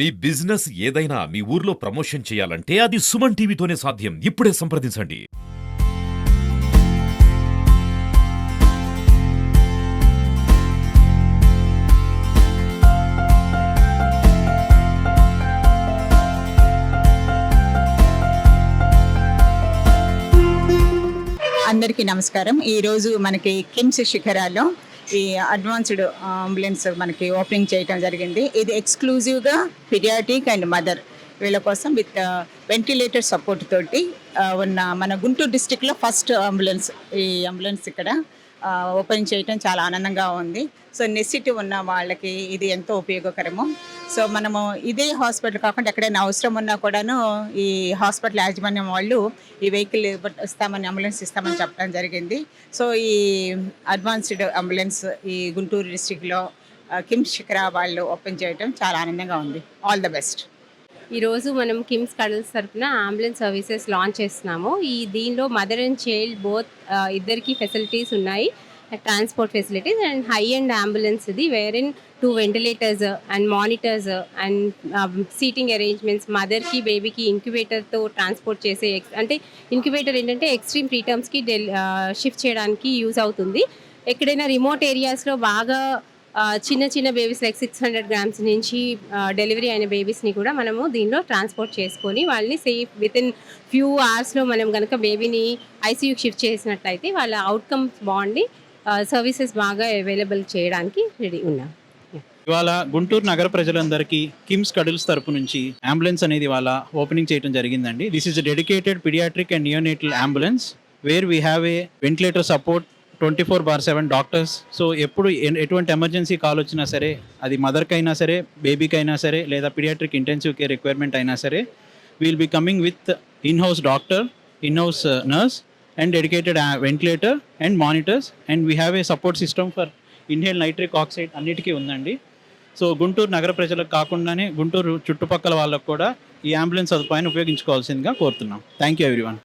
మీ business ఏదైనా మీ ఊర్లో promotion చేయాలంటే అది సుమన్ టీవీతోనే సాధ్యం. ఇప్పుడే సంప్రదించండి. అందరికీ నమస్కారం. ఈరోజు మనకి కిమ్స్ శిఖరాలో ఈ అడ్వాన్స్డ్ అంబులెన్స్ మనకి ఓపెనింగ్ చేయడం జరిగింది. ఇది ఎక్స్క్లూజివ్గా పిరియాటిక్ అండ్ మదర్ వీళ్ళ కోసం విత్ వెంటిలేటర్ సపోర్ట్ తోటి ఉన్న మన గుంటూరు డిస్టిక్లో ఫస్ట్ అంబులెన్స్ ఈ అంబులెన్స్ ఇక్కడ ఓపెన్ చేయటం చాలా ఆనందంగా ఉంది. సో నెసిటీ ఉన్న వాళ్ళకి ఇది ఎంతో ఉపయోగకరము. సో మనము ఇదే హాస్పిటల్ కాకుండా ఎక్కడైనా అవసరం ఉన్నా కూడాను ఈ హాస్పిటల్ యాజమాన్యం వాళ్ళు ఈ వెహికల్ ఇస్తామని అంబులెన్స్ ఇస్తామని చెప్పడం జరిగింది. సో ఈ అడ్వాన్స్డ్ అంబులెన్స్ ఈ గుంటూరు డిస్టిక్లో కిమ్స్ శిఖరా వాళ్ళు ఓపెన్ చేయడం చాలా ఆనందంగా ఉంది. All the best. ఈరోజు మనం కిమ్స్ కడల్స్ తరఫున అంబులెన్స్ సర్వీసెస్ లాంచ్ చేస్తున్నాము. ఈ దీనిలో మదర్ అండ్ చైల్డ్ బోత్ ఇద్దరికి ఫెసిలిటీస్ ఉన్నాయి. Transport facilities and high and ambulance ఇది where in two ventilators and monitors and seating arrangements మదర్కి బేబీకి ఇంక్యుబేటర్తో ట్రాన్స్పోర్ట్ చేసే అంటే ఇంక్యుబేటర్ ఏంటంటే ఎక్స్ట్రీమ్ ప్రీటర్మ్స్కి డెల్ షిఫ్ట్ చేయడానికి యూజ్ అవుతుంది. ఎక్కడైనా రిమోట్ ఏరియాస్లో బాగా చిన్న చిన్న babies like six hundred grams నుంచి డెలివరీ అయిన బేబీస్ని కూడా మనము దీనిలో ట్రాన్స్పోర్ట్ చేసుకొని వాళ్ళని సేఫ్ విత్ ఇన్ ఫ్యూ అవర్స్లో మనం కనుక బేబీని ఐసీయూకి షిఫ్ట్ చేసినట్లయితే వాళ్ళ అవుట్కమ్స్ బాగుండి సర్వీసెస్ బాగా అవైలబుల్ చేయడానికి రెడీ ఉన్నాం. ఇవాళ గుంటూరు నగర ప్రజలందరికీ కిమ్స్ కడుల్స్ తరపు నుంచి అంబులెన్స్ అనేది ఇవాళ ఓపెనింగ్ చేయడం జరిగిందండి. This is dedicated paediatric and neonatal ambulance where we have a ventilator support twenty four bar seven doctors. So ఎప్పుడు ఎటువంటి ఎమర్జెన్సీ కాల్ వచ్చినా సరే అది మదర్కి అయినా సరే బేబీకి అయినా సరే లేదా పిడియాట్రిక్ ఇంటెన్సివ్ కేర్ రిక్వైర్మెంట్ అయినా సరే we'll be coming with in house doctor in house nurse and dedicated ventilator and monitors and we have a support system for inhale nitric oxide అన్నిటికీ ఉందండి. సో గుంటూరు నగర ప్రజలకు కాకుండానే గుంటూరు చుట్టుపక్కల వాళ్ళకు కూడా ఈ అంబులెన్స్ సదుపాయాన్ని ఉపయోగించుకోవాల్సిందిగా కోరుతున్నాం. Thank you everyone